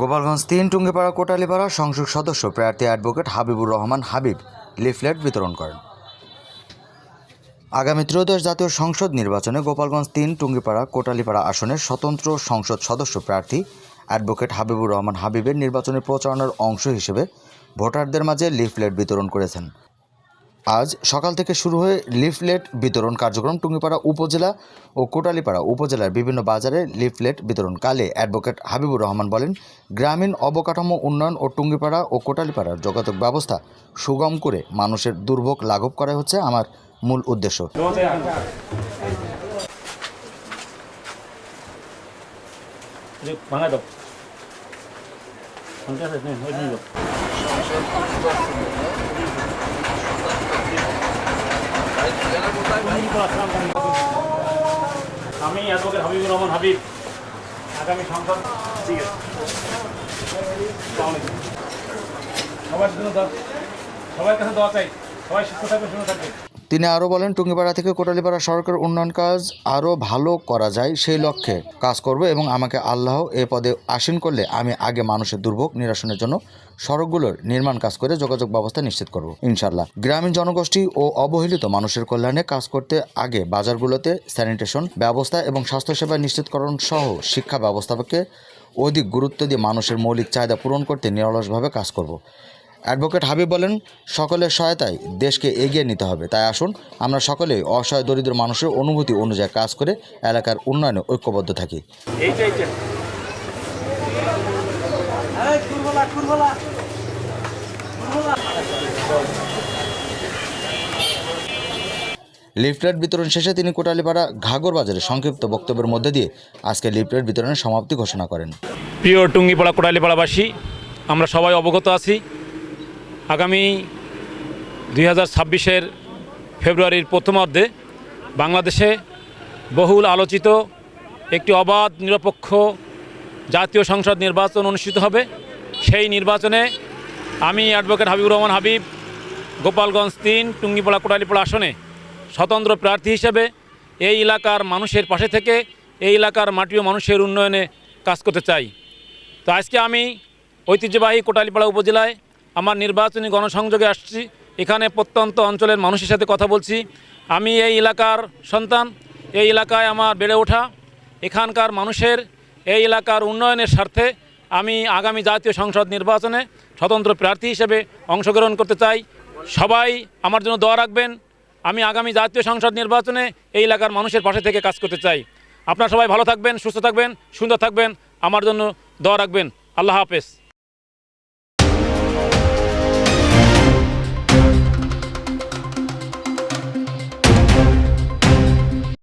গোপালগঞ্জ তিন টুঙ্গিপাড়া কোটালীপাড়া সংসদ সদস্য প্রার্থী অ্যাডভোকেট হাবিবুর রহমান হাবিব লিফলেট বিতরণ করেন। আগামী ত্রয়োদশ জাতীয় সংসদ নির্বাচনে গোপালগঞ্জ তিন টুঙ্গিপাড়া কোটালিপাড়া আসনের স্বতন্ত্র সংসদ সদস্য প্রার্থী অ্যাডভোকেট হাবিবুর রহমান হাবিবের নির্বাচনী প্রচারণার অংশ হিসেবে ভোটারদের মাঝে লিফলেট বিতরণ করেছেন। আজ সকাল থেকে শুরু হয়ে লিফলেট বিতরণ কার্যক্রম টুঙ্গিপাড়া উপজেলা ও কোটালীপাড়া উপজেলার বিভিন্ন বাজারে লিফলেট বিতরণকালে অ্যাডভোকেট হাবিবুর রহমান বলেন, গ্রামীণ অবকাঠামো উন্নয়ন ও টুঙ্গিপাড়া ও কোটালীপাড়ার যোগাযোগ ব্যবস্থা সুগম করে মানুষের দুর্ভোগ লাঘব করা হচ্ছে আমার মূল উদ্দেশ্য। আমি অ্যাডভোকেট হাবিবুর রহমান হাবিব। আগামী সংসদ। ঠিক আছে। সবার জন্য সবার কাছে দেওয়া চাই। সবাই সুস্থ থাকবে শুনে থাকবে। তিনি আরও বলেন, টুঙ্গিপাড়া থেকে কোটালিপাড়া সড়কের উন্নয়ন কাজ আরও ভালো করা যায় সেই লক্ষ্যে কাজ করব এবং আমাকে আল্লাহ এ পদে আসীন করলে আমি আগে মানুষের দুর্ভোগ নিরসনের জন্য সড়কগুলোর নির্মাণ কাজ করে যোগাযোগ ব্যবস্থা নিশ্চিত করব ইনশাল্লাহ গ্রামীণ জনগোষ্ঠী ও অবহেলিত মানুষের কল্যাণে কাজ করতে আগে বাজারগুলোতে স্যানিটেশন ব্যবস্থা এবং স্বাস্থ্যসেবা নিশ্চিতকরণ সহ শিক্ষা ব্যবস্থাকে অধিক গুরুত্ব দিয়ে মানুষের মৌলিক চাহিদা পূরণ করতে নিরলসভাবে কাজ করব। অ্যাডভোকেট হাবিব বলেন সকলের সহায়তায় দেশকে এগিয়ে নিতে হবে। তাই আসুন আমরা সকলেই অসহায় দরিদ্র মানুষের অনুভূতি অনুযায়ী কাজ করে এলাকার উন্নয়নে ঐক্যবদ্ধ থাকি। লিফলেট বিতরণ শেষে তিনি কোটালীপাড়া ঘাগর বাজারে সংক্ষিপ্ত বক্তব্যের মধ্যে দিয়ে আজকে লিফলেট বিতরণের সমাপ্তি ঘোষণা করেন। প্রিয় টুঙ্গিপাড়া কোটালীপাড়াবাসী আমরা সবাই অবগত আছি আগামী দুই হাজার ছাব্বিশের ফেব্রুয়ারির প্রথমার্ধে বাংলাদেশে বহুল আলোচিত একটি অবাধ, নিরপেক্ষ জাতীয় সংসদ নির্বাচন অনুষ্ঠিত হবে। সেই নির্বাচনে আমি অ্যাডভোকেট হাবিবুর রহমান হাবিব, গোপালগঞ্জ তিন, টুঙ্গিপাড়া কোটালীপাড়া আসনে স্বতন্ত্র প্রার্থী হিসেবে এই এলাকার মানুষের পাশে থেকে এই এলাকার মাটি ও মানুষের উন্নয়নে কাজ করতে চাই। তো আজকে আমি ঐতিহ্যবাহী কোটালীপাড়া উপজেলায় আমার নির্বাচনী গণসংযোগে আসছি। এখানে প্রত্যন্ত অঞ্চলের মানুষের সাথে কথা বলছি। আমি এই এলাকার সন্তান, এই এলাকায় আমার বেড়ে ওঠা। এখানকার মানুষের এই এলাকার উন্নয়নের স্বার্থে আমি আগামী জাতীয় সংসদ নির্বাচনে স্বতন্ত্র প্রার্থী হিসেবে অংশগ্রহণ করতে চাই। সবাই আমার জন্য দোয়া রাখবেন। আমি আগামী জাতীয় সংসদ নির্বাচনে এই এলাকার মানুষের পাশে থেকে কাজ করতে চাই। আপনারা সবাই ভালো থাকবেন, সুস্থ থাকবেন, সুন্দর থাকবেন। আমার জন্য দোয়া রাখবেন। আল্লাহ হাফেজ।